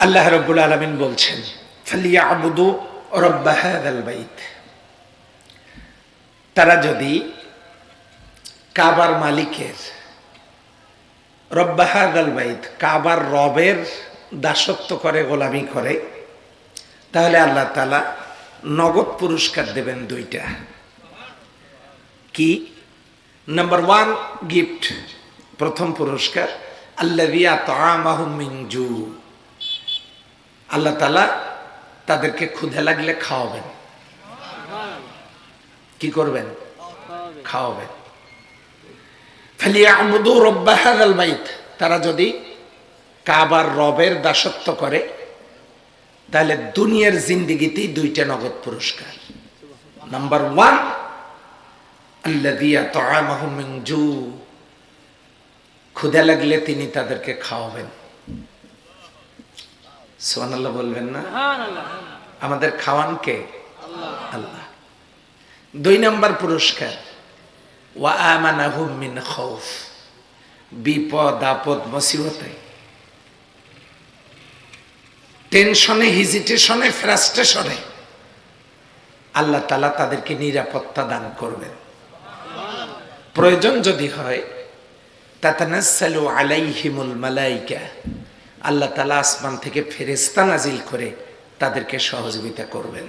আল্লাহ রব্বুল আলমিন বলছেন আবুদু তারা যদি কাবার মালিকের রব্বাহাদাল বাইত, কাবার রবের দাসত্ব করে, গোলামি করে, তাহলে আল্লাহ তালা নগদ পুরস্কার দেবেন দুইটা। কি? নাম্বার ওয়ান গিফট প্রথম পুরস্কার আল্লাহ তামিনজু আল্লাহ তালা তাদেরকে ক্ষুধে লাগলে খাওয়াবেন। কি করবেন? খাওয়াবেন। তারা যদি কাবার রবের দাসত্ব করে, তাহলে দুনিয়ার জিন্দিগিতেই দুইটা নগদ পুরস্কার। নাম্বার ওয়ান আল্লাদিয়া তআমাহুমিনজু ক্ষুদে লাগলে তিনি তাদেরকে খাওয়াবেন। সোহানাল্লাহ বলবেন না? আমাদের খাওয়ান কে? আল্লাহ। দুই নম্বর পুরস্কার। ওয়া আমানাহুম মিন খৌফ বিপদ আপদ মুসিবতে। টেনশনে হিজিটেশনে ফ্রাস্ট্রেশনে আল্লাহ তালা তাদেরকে নিরাপত্তা দান করবেন। প্রয়োজন যদি হয় তাতানাসালু আলাইহিমুল মালাইকা। আল্লাহ তালা আসমান থেকে ফেরেস্তা নাজিল করে তাদেরকে সহযোগিতা করবেন।